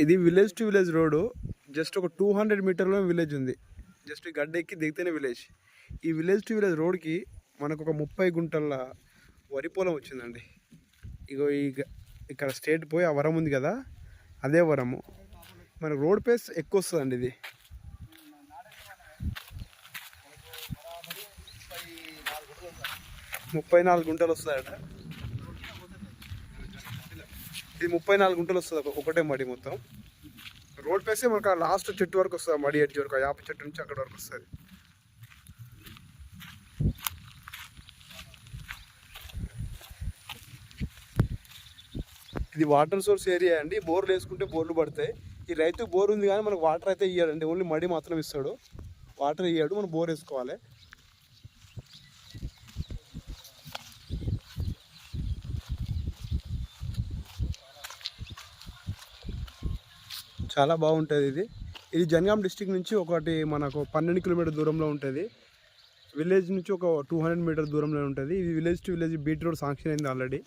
ఇది village to village road just ఒక two hundred మీటర్లో విలేజ్ ఉంది. జస్ట్ గడ్డ ఎక్కి దిగితేనే విలేజ్ ఈ విలేజ్ టు విలేజ్ రోడ్కి మనకు ఒక ముప్పై గుంటల వరి పొలం వచ్చిందండి. ఇగో ఈ ఇక్కడ స్టేట్ పోయి ఆ వరం ఉంది కదా అదే వరము. మనకు రోడ్ పేస్ ఎక్కువ వస్తుందండి ఇది. ముప్పై నాలుగు గుంటలు వస్తుందట ఇది ముప్పై నాలుగు గుంటలు వస్తుంది ఒకటే మడి మొత్తం. రోడ్ ప్లేసే మనకు ఆ లాస్ట్ చెట్టు వరకు వస్తుంది మడి ఎడ్జ్ వరకు యాప చెట్టు నుంచి అక్కడ వరకు వస్తుంది. ఇది వాటర్ సోర్స్ ఏరియా అండి. బోర్లు వేసుకుంటే బోర్లు పడతాయి. ఈ రైతు బోర్ ఉంది కానీ మనకు వాటర్ అయితే ఇయ్యాడండి. ఓన్లీ మడి మాత్రం ఇస్తాడు. వాటర్ ఇయ్యాడు మనం బోర్ వేసుకోవాలి. చాలా బాగుంటుంది ఇది. ఇది జనగాం డిస్టిక్ నుంచి ఒకటి మనకు పన్నెండు కిలోమీటర్ దూరంలో ఉంటుంది. విలేజ్ నుంచి ఒక టూ హండ్రెడ్ మీటర్ దూరంలో ఉంటుంది. ఇది village to village beat road sanction అయింది ఆల్రెడీ.